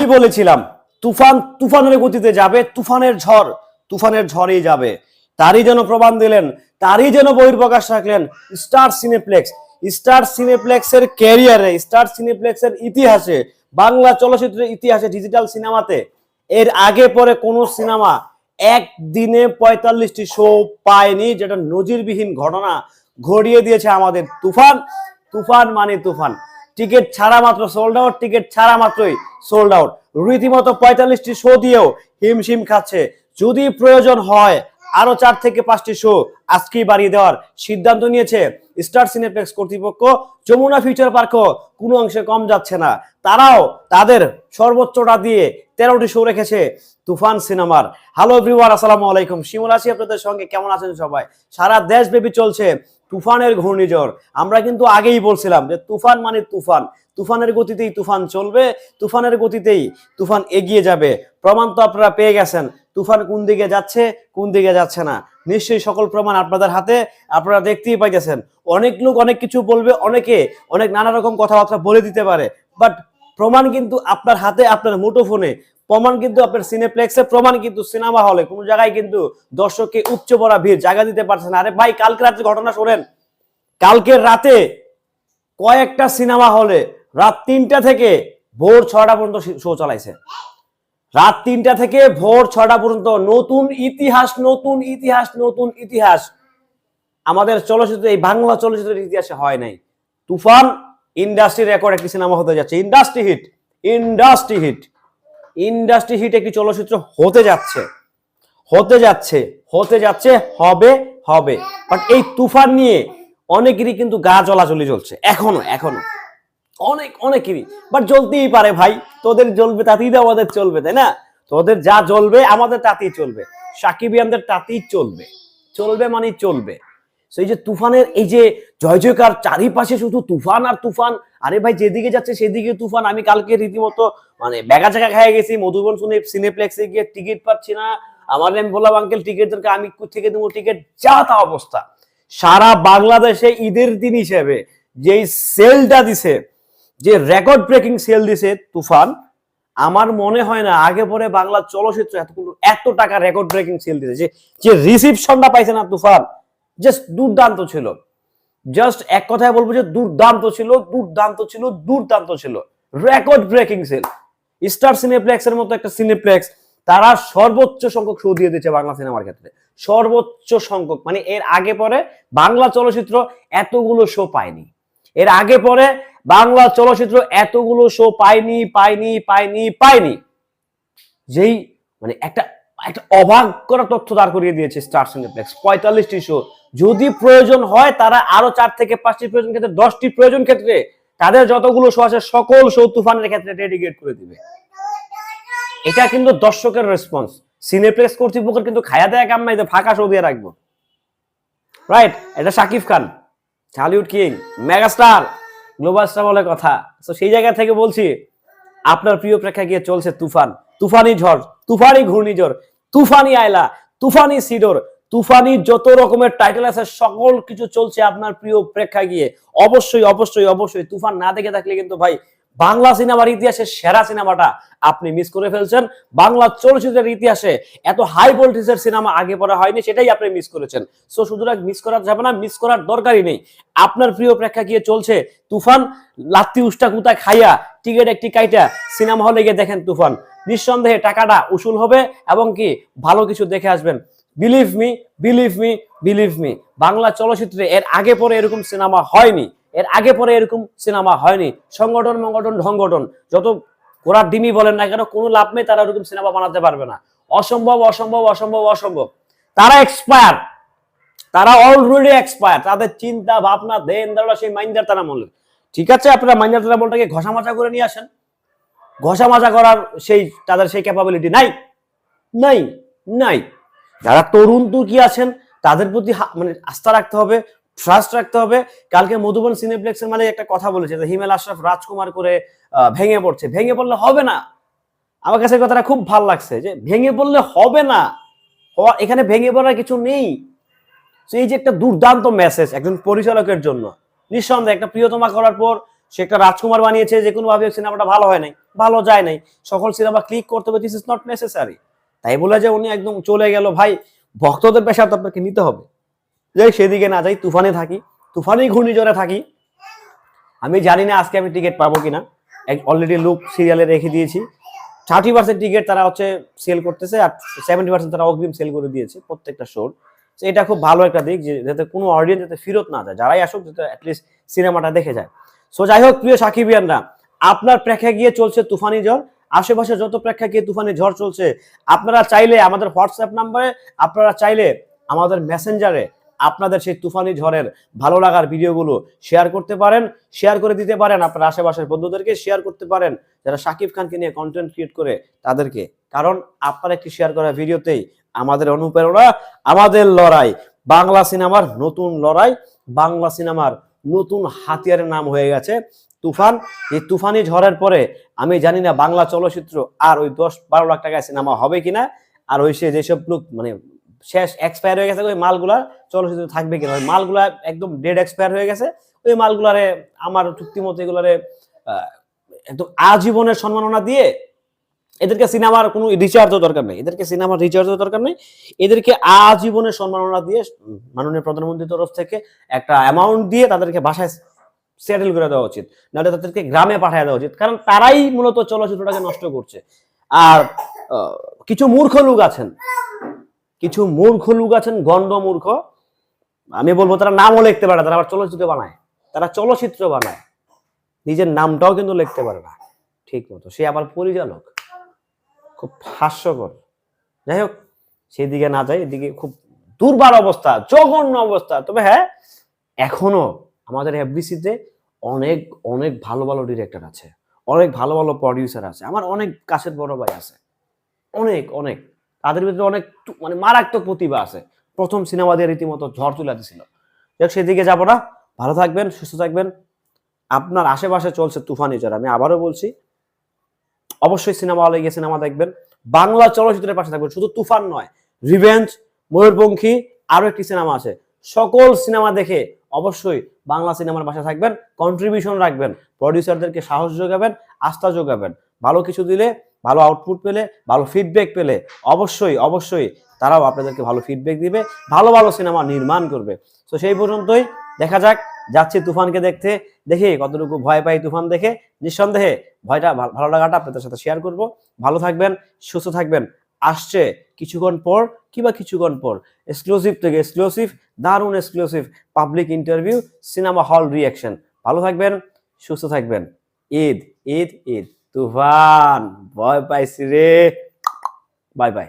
কি বলেছিলাম? তুফান, তুফানের গতিতে যাবে, তুফানের ঝড়, তুফানের ঝড়েই যাবে। তারই যেন প্রমাণ দিলেন, তারই যেন বহির্প্রকাশ রাখলেন স্টার সিনেপ্লেক্স। স্টার সিনেপ্লেক্সের ক্যারিয়ারে, স্টার সিনেপ্লেক্সের ইতিহাসে, বাংলা চলচ্চিত্রের ইতিহাসে, ডিজিটাল সিনেমাতে, এর আগে পরে কোনো সিনেমা একদিনে পঁয়তাল্লিশটি শো পায়নি, যেটা নজিরবিহীন ঘটনা ঘটিয়ে দিয়েছে আমাদের তুফান। তুফান মানে তুফান। টিকিট ছাড়া মাত্র সোল্ড আউট টিকিট ছাড়া মাত্রই সোল্ড আউট রীতিমতো পঁয়তাল্লিশটি শো দিয়েও হিমশিম খাচ্ছে। যদি প্রয়োজন হয়, আরও চার থেকে পাঁচটি শো আজকেই বাড়িয়ে দেওয়ার সিদ্ধান্ত নিয়েছে স্টার সিনেপ্লেক্স কর্তৃপক্ষ। যমুনা ফিউচার পার্কও কোনো অংশে কম যাচ্ছে না। তারাও তাদের সর্বোচ্চটা দিয়ে তেরোটি শো রেখেছে তুফান সিনেমার। হ্যালো এভরিওয়ান আসসালামু আলাইকুম। শিমুল আছি আপনাদের সঙ্গে। কেমন আছেন সবাই? সারা দেশব্যাপী চলছে তুফানের ঘূর্ণিঝড়। আমরা কিন্তু আগেই বলছিলাম যে তুফান মানে তুফান। তুফানের গতিতেই তুফান চলবে, তুফানের গতিতেই তুফান এগিয়ে যাবে। প্রমাণ তো আপনারা পেয়ে গেছেন, তুফান কোন দিকে যাচ্ছে, কোন দিকে যাচ্ছে না। নিশ্চয়ই সকল প্রমাণ আপনাদের হাতে, আপনারা দেখতেই পাইতেছেন। অনেক লোক অনেক কিছু বলবে, অনেকে অনেক নানা রকম কথাবার্তা বলে দিতে পারে বাট প্রমাণ কিন্তু আপনার হাতে, আপনার মুঠোফোনে। প্রমাণ কিন্তু আপনার সিনেপ্লেক্সে প্রমাণ কিন্তু সিনেমা হলে। কোনো জায়গায় কিন্তু দর্শককে উচ্চ পড়া ভিড়, জায়গা দিতে পারছে না। আরে ভাই, কালকে রাত্রে ঘটনা শোনেন। কালকের রাতে কয়েকটা সিনেমা হলে রাত তিনটা থেকে ভোর ছটা পর্যন্ত শো চালাইছে। রাত তিনটা থেকে ভোর ছটা পর্যন্ত নতুন ইতিহাস নতুন ইতিহাস নতুন ইতিহাস। আমাদের চলচ্চিত্র, এই বাংলা চলচ্চিত্রের ইতিহাসে হয় নাই। তুফান ইন্ডাস্ট্রি রেকর্ড একটি সিনেমা হতে যাচ্ছে। Industry hit industry hit industry hit একটি চলচ্চিত্র হতে যাচ্ছে। হতে যাচ্ছে হতে যাচ্ছে, হবে হবে। বাট এই তুফান নিয়ে অনেকেরই কিন্তু গা চলাচলি চলছে, এখনও এখনও। অনেক, অনেকেরই। বাট জ্বলতেই পারে ভাই, তোদের জ্বলবে, তাতেই তো আমাদের চলবে, তাই না? তোদের যা জ্বলবে, আমাদের তাতেই চলবে। সাকিবিয়ানদের তাতেই চলবে। চলবে মানে চলবে। সেই যে তুফানের, এই যে জয় জয়কার চারিপাশে শুধু তুফান আর তুফান, আরে ভাই, যেদিকে যাচ্ছে সেদিকে তুফান। আমি কালকে রীতিমতো মানে ব্যাগা চাকা খেয়ে গেছি মধুবন শুনে সিনেপ্লেক্সে গিয়ে টিকিট পাচ্ছি না। আমার আমি বললাম আঙ্কেল টিকিট দরকার, আমি থেকে দেবো টিকিট যা তা অবস্থা। সারা বাংলাদেশে ঈদের দিন হিসেবে যেই সেলটা দিছে, যে রেকর্ড ব্রেকিং সেল দিছে তুফান, আমার মনে হয় না আগে পরে বাংলা চলচ্চিত্র এতগুলো এত টাকা রেকর্ড ব্রেকিং সেল দিছে। যে রিসিপশনটা পাইছে না তুফান জাস্ট দুর্দান্ত ছিল। জাস্ট এক কথায় বলব যে দুর্দান্ত ছিল দুর্দান্ত ছিল দুর্দান্ত ছিল। Record breaking sale star cineplex এর মতো একটা সিনেপ্লেক্স তারা সর্বোচ্চ সংখ্যক শো দিয়ে দিচ্ছে বাংলা সিনেমার ক্ষেত্রে। সর্বোচ্চ সংখ্যক মানে এর আগে পরে বাংলা চলচ্চিত্র এতগুলো শো পায়নি। এর আগে পরে বাংলা চলচ্চিত্র এতগুলো শো পায়নি পায়নি পায়নি পায়নি। যেই মানে একটা একটা অবাক করা তথ্য দাঁড় করিয়ে দিয়েছে স্টার সিনেপ্লেক্স পঁয়তাল্লিশটি শো যদি প্রয়োজন হয়, তারা আরও চার থেকে পাঁচটি প্রয়োজন ক্ষেত্রে, দশটি প্রয়োজন ক্ষেত্রে তাদের যতগুলো শো আছে, সকল শো তুফানের ক্ষেত্রে ডেডিকেট করে দিবে। এটা কিন্তু দর্শকের রেসপন্স সিনেপ্লেক্স কর্তৃপক্ষের কিন্তু খায়া দেয়া কাম নাই ফাঁকা শো দিয়ে রাখব। রাইট এটা Shakib Khan Hollywood king megastar global star বলে কথা। তো সেই জায়গা থেকে বলছি, আপনার প্রিয় প্রেক্ষায় গিয়ে চলছে তুফান। তুফানি ঝড়, তুফানি ঘূর্ণিঝড়, তুফানি আয়লা, তুফানি সিডোর, তুফানি যত রকমের টাইটেল আছে, সকল কিছু চলছে আপনার প্রিয় প্রেক্ষায় গিয়ে অবশ্যই অবশ্যই অবশ্যই তুফান না দেখে থাকলে কিন্তু ভাই বাংলা সিনেমার ইতিহাসে সেরা সিনেমাটা আপনি মিস করে ফেলছেন। বাংলা চলচ্চিত্রের ইতিহাসে এত হাই ভোল্টেজের সিনেমা আগে পড়া হয়নি, সেটাই আপনি মিস করেছেন। সো সুতরাং মিস করা যাবে না মিস করার দরকারই নেই। আপনার প্রিয় প্রেক্ষা গিয়ে চলছে তুফান, লাত্তি উষ্টা কুতা খাইয়া টিকিট একটি কাইটা সিনেমা হলে গিয়ে দেখেন তুফান। নিঃসন্দেহে টাকাটা উসুল হবে এবং কি ভালো কিছু দেখে আসবেন। Believe me believe me believe me Bangla চলচ্চিত্রে এর আগে পরে এরকম সিনেমা হয়নি। এর আগে পরে এরকম সিনেমা হয়নি। সংগঠন মঙ্গঠন ঢঙ্গঠন যত ঘোড়ার ডিমি বলেন না কেন, কোনো লাভ নেই, তারা এরকম সিনেমা বানাতে পারবে না। অসম্ভব অসম্ভব অসম্ভব অসম্ভব। তারা এক্সপায়ার তারা অলরেডি এক্সপায়ার তাদের চিন্তা, ভাবনা, দেন দাঁড়া সেই মাইন্ডার তারা মূল্য। ঠিক আছে, আপনারা মাইন্ডার তারা বলটাকে ঘষা মাজা করে নিয়ে আসেন। ঘষা মাজা করার সেই, তাদের সেই ক্যাপাবিলিটি নাই। নাই নাই। যারা তরুণ তুর্কি আছেন, তাদের প্রতি মানে আস্থা রাখতে হবে ট্রাস্ট রাখতে হবে। কালকে মধুবন সিনেপ্লেক্সের মানে একটা কথা বলেছে যে হিমেল আশরাফ রাজকুমার করে ভেঙে পড়ছে। ভেঙে পড়লে হবে না। আমার কাছে কথাটা খুব ভালো লাগছে যে ভেঙে পড়লে হবে না। এখানে ভেঙে পড়ার কিছু নেই। এই যে একটা দুর্দান্ত মেসেজ একজন পরিচালকের জন্য। নিঃসন্দেহে একটা প্রিয়তমা করার পর সে একটা রাজকুমার বানিয়েছে, যে কোনো ভাবে সিনেমাটা ভালো হয় নাই, ভালো যায় নাই। সকল সিনেমা ক্লিক করতে হবে দিস ইজ নট নেসেসারি তাই বলে যে উনি একদম চলে গেল, ভাই, ভক্তদের পেশা তো আপনাকে নিতে হবে। যাই সেদিকে না যাই, তুফানে থাকি তুফানি ঘূর্ণিঝড়ে থাকি। আমি জানি না আজকে আমি টিকিট পাবো কিনা। অলরেডি লুক সিরিয়ালে রেখে দিয়েছি। থার্টি পার্সেন্ট টিকিট তারা হচ্ছে সেল করতেছে, আর সেভেন্টি পার্সেন্ট তারা অগ্রিম সেল করে দিয়েছে প্রত্যেকটা শোর এটা খুব ভালো একটা দিক যাতে কোনো অডিয়েন্স যাতে ফেরত না যায়, যারাই আসুক যাতে অ্যাটলিস্ট সিনেমাটা দেখে যায়। সো যাই হোক, প্রিয় সাকিবিয়ানরা আপনার প্রেক্ষা গিয়ে চলছে তুফানি ঝড়, আশেপাশে যত প্রেক্ষা গিয়ে তুফানি ঝড় চলছে, আপনারা চাইলে আমাদের হোয়াটসঅ্যাপ নাম্বারে আপনারা চাইলে আমাদের মেসেঞ্জারে আপনাদের সেই তুফানি ঝড়ের ভালো লাগার ভিডিওগুলো শেয়ার করতে পারেন শেয়ার করে দিতে পারেন আপনার আশেপাশের বন্ধুদেরকে শেয়ার করতে পারেন যারা শাকিব খানকে নিয়ে কন্টেন্ট ক্রিয়েট করে তাদেরকে। কারণ আপনার একটি শেয়ার করা ভিডিওতেই আমাদের অনুপ্রেরণা, আমাদের লড়াই। বাংলা সিনেমার নতুন লড়াই, বাংলা সিনেমার নতুন হাতিয়ারের নাম হয়ে গেছে তুফান। এই তুফানি ঝড়ের পরে আমি জানি না বাংলা চলচ্চিত্র আর ওই দশ বারো লাখ টাকায় সিনেমা হবে কিনা, আর ওই সে যেসব লোক মানে শেষ এক্সপায়ার হয়ে গেছে, ওই মালগুলা চলচ্চিত্র থাকবে কিনা। ওই মালগুলা একদম ডেড এক্সপায়ার হয়ে গেছে, ওই মালগুলারে, আমার চুক্তি মতো এগুলারে একদম আজীবনের সম্মাননা দিয়ে এদেরকে সিনেমার কোনো রিচার্জও দরকার নেই। এদেরকে সিনেমার রিচার্জও দরকার নেই। এদেরকে আজীবনের সম্মাননা দিয়ে মাননীয় প্রধানমন্ত্রীর তরফ থেকে একটা অ্যামাউন্ট দিয়ে তাদেরকে বাসায় সেটেল করে দেওয়া উচিত। নাহলে তাদেরকে গ্রামে পাঠিয়ে দেওয়া উচিত। কারণ তারাই মূলত চলচ্চিত্রটাকে নষ্ট করছে। আর কিছু মূর্খ লোক আছেন। কিছু মূর্খ লোক আছেন, গণ্ড মূর্খ। আমি বলব তারা নামও লিখতে পারে তারা আবার চলচ্চিত্র বানায়। তারা চলচ্চিত্র বানায়। নিজের নামটাও কিন্তু লিখতে পারে না। ঠিক মতো। সে আবার পরিচালক। খুব হাস্যকর। যাই হোক সেদিকে না যাই এদিকে খুব দুর্বার অবস্থা জঘন্য অবস্থা। তবে হ্যাঁ এখনও আমাদের এফবিসিতে অনেক অনেক ভালো ভালো ডিরেক্টর আছে অনেক ভালো ভালো প্রডিউসার আছে আমার অনেক কাছের বড় ভাই আছে অনেক অনেক। তাদের ভিতরে অনেক মানে মারাত্মক প্রতিভা আছে। প্রথম সিনেমা দিয়ে রীতিমতো ঝড় তুলে দিছিল। যাই হোক, সেদিকে যাব না। ভালো থাকবেন সুস্থ থাকবেন। আপনার আশেপাশে চলছে তুফানি ঝড় আমি আবারও বলছি অবশ্যই সিনেমা হলে গিয়ে সিনেমা দেখবেন। বাংলা চলচ্চিত্রের পাশে থাকবেন, শুধু তুফান নয়, রিভেঞ্জ, ময়ূরপঙ্খী, আরও একটি সিনেমা আছে। সকল সিনেমা দেখে অবশ্যই বাংলা সিনেমার পাশে থাকবেন কন্ট্রিবিউশন রাখবেন প্রডিউসারদেরকে সাহস যোগাবেন, আস্থা যোগাবেন। ভালো কিছু দিলে, ভালো আউটপুট পেলে, ভালো ফিডব্যাক পেলে অবশ্যই অবশ্যই তারাও আপনাদেরকে ভালো ফিডব্যাক দিবে, ভালো ভালো সিনেমা নির্মাণ করবে। তো সেই পর্যন্তই, দেখা যাক যাচ্ছি তুফানকে দেখতে, দেখি কতটুকু ভয় পাই তুফান দেখে। নিঃসন্দেহে ভয়টা ভালো লাগাটা আপনাদের সাথে শেয়ার করব। ভালো থাকবেন, সুস্থ থাকবেন। আসছে কিছুক্ষণ পর কিংবা কিছুক্ষণ পর? এক্সক্লুসিভ থেকে এক্সক্লুসিভ দারুণ exclusive public interview cinema hall reaction ভালো থাকবেন, সুস্থ থাকবেন। ঈদ ঈদ ঈদ। তুফান, ভয় পাইছি রে। Bye bye